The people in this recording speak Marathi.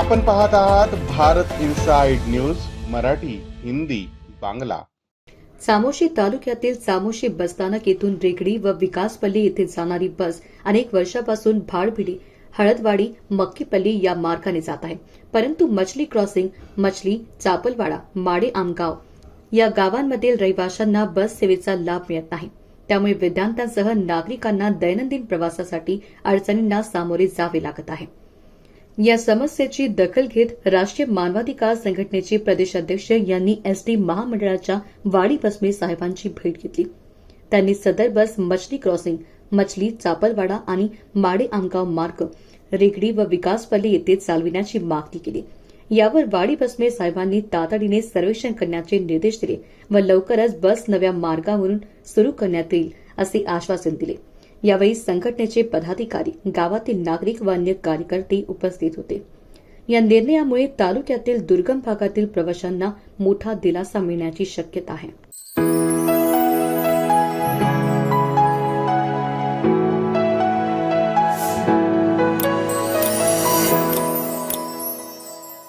आपण पाहत आहात भारत इन्साइड न्यूज मराठी हिंदी बांगला. चामोशी तालुक्यातील चामोशी बसस्थानक येथून रेगडी व विकासपल्ली येथे जाणारी बस अनेक वर्षापासून भाडभिडी हळदवाडी मक्कीपल्ली या मार्गाने जात आहे. परंतु मछली क्रॉसिंग मछली चापलवाडा माडे आमगाव या गावांमधील रहिवाशांना बस सेवेचा लाभ मिळत नाही. त्यामुळे विद्यार्थ्यांसह नागरिकांना दैनंदिन प्रवासासाठी अडचणींना सामोरे जावे लागत आहे. या समस्येची दखल घेत राष्ट्रीय मानवाधिकार संघटनेचे प्रदेशाध्यक्ष यांनी एसटी महामंडळाच्या वाडी बसमे साहेबांची भेट घेतली. त्यांनी सदर बस मछली क्रॉसिंग मछली चापलवाडा आणि माडे आमगाव मार्ग रेगडी व विकासपल्ली येथे चालविण्याची मागणी केली. यावर वाडी बसमे साहेबांनी तातडीने सर्वेक्षण करण्याचे निर्देश दिले व लवकरच बस नव्या मार्गावरून सुरू करण्यात येईल असे आश्वासन दिले. यावेळी संघटनेचे पदाधिकारी गावातील नागरिक व अन्य कार्यकर्ते उपस्थित होते. या निर्णयामुळे तालुक्यातील दुर्गम भागातील प्रवाशांना मोठा दिलासा मिळण्याची शक्यता आहे.